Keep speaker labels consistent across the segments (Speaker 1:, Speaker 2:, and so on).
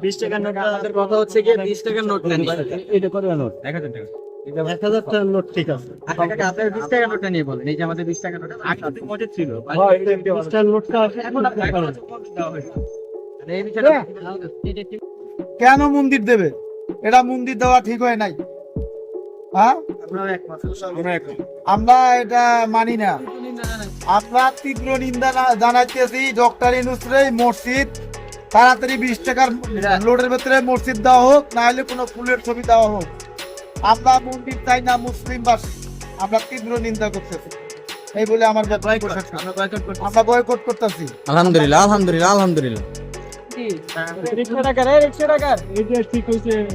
Speaker 1: বিশ টাকার নোট আমাদের কথা হচ্ছে গিয়ে বিশ টাকার নোটটা নিয়ে
Speaker 2: এটা কত নোট।
Speaker 1: এক হাজার টাকা।
Speaker 2: এক হাজার টাকার নোট ঠিক আছে।
Speaker 1: আচ্ছা আপনার বিশ টাকার নোটটা নিয়ে বলেন। এই যে আমাদের বিশ টাকার নোট। আগে ছিল
Speaker 2: বিশ টাকার নোটটা এখন আপনি পাবেন।
Speaker 1: মানে এই বিষয়টা
Speaker 3: কেন মন্দির দেবে? এটা মন্দির দেওয়া ঠিক হয় নাই। হ্যাঁ? আমরা এটা মানি না। আমরা তীব্র নিন্দা না- জানাইতেছি ডক্টর ইনুসরে মসজিদ। তাড়াতাড়ি বিশ টাকার লোডের ভেতরে মসজিদ দেওয়া হোক না হলে কোনো ফুলের ছবি দেওয়া হোক। আমরা মন্দির চাই না মুসলিমবাসী আমরা তীব্র নিন্দা করতেছি। এই বলে আমার
Speaker 1: আমরা বয়কট
Speaker 3: করতেছি।
Speaker 4: আলহামদুলিল্লাহ আলহামদুলিল্লাহ আলহামদুলিল্লাহ।
Speaker 2: এটা ঠিক হয়েছে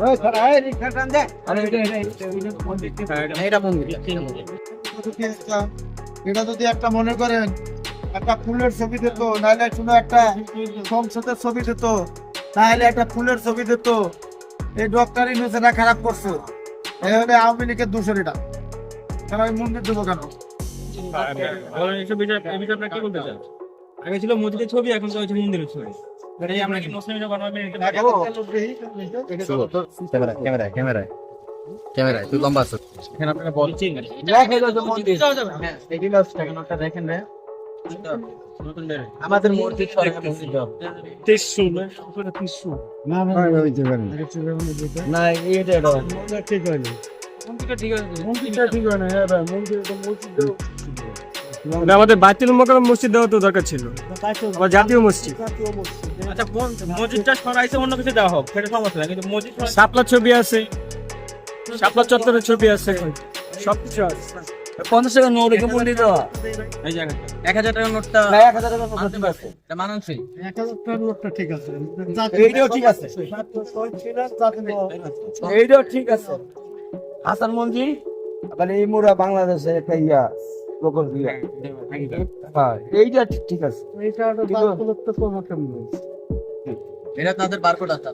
Speaker 3: ওই খারা, এই রিক্সা টান দে।
Speaker 1: এটা মন্দির।
Speaker 3: একটা- এটা যদি একটা মনে করেন একটা ফুলের ছবি দিত নাহলে শুধু একটা সংসদের ছবি দিত নাহলে একটা ফুলের ছবি দিত এই ডক্টর ইনুসেরা খারাপ করছে এই হলে আওয়ামী লীগের দোষের এটা কেন আমি মন্দির দেবো কেন
Speaker 5: আগে ছিল মসজিদের ছবি এখন তো হচ্ছে মন্দিরের ছবি আমরা কি মেনে?
Speaker 4: ক্যামেরা ক্যামেরা ক্যামেরায় তুই লম্বা আছো।
Speaker 1: এখানে আপনারা বলছেন হ্যাঁ দেখেন আমাদের
Speaker 2: না না এটা। ঠিক হয়নি। হয় না আমাদের বাইতুল মোকাররম মসজিদ দেওয়া তো দরকার ছিল। আবার জাতীয় মসজিদ।
Speaker 5: আচ্ছা মসজিদটা সরাইছে অন্য কিছু দেওয়া হোক। সেটা সমস্যা না কিন্তু মসজিদ
Speaker 2: শাপলা ছবি আছে। শাপলা চত্বরের ছবি আছে সব কিছু আছে।
Speaker 4: পঞ্চাশ টাকা নোট রেখে মন্দির দেওয়া।
Speaker 5: এই জায়গাটা।
Speaker 1: এক হাজার টাকার নোটটা
Speaker 4: এক হাজার টাকা
Speaker 1: মানতে পারছে এটা মানানসই।
Speaker 2: এক হাজার টাকার নোটটা ঠিক আছে।
Speaker 4: এইটাও ঠিক আছে।
Speaker 2: এইটাও
Speaker 4: এইটাও ঠিক আছে। হাসান মন্দির মানে এই মোরা বাংলাদেশের একটা ইয়া লোকাল ইয়া হ্যাঁ এইটা ঠিক- আছে।
Speaker 2: এইটা
Speaker 1: এটা তাদের বারকোড আছে।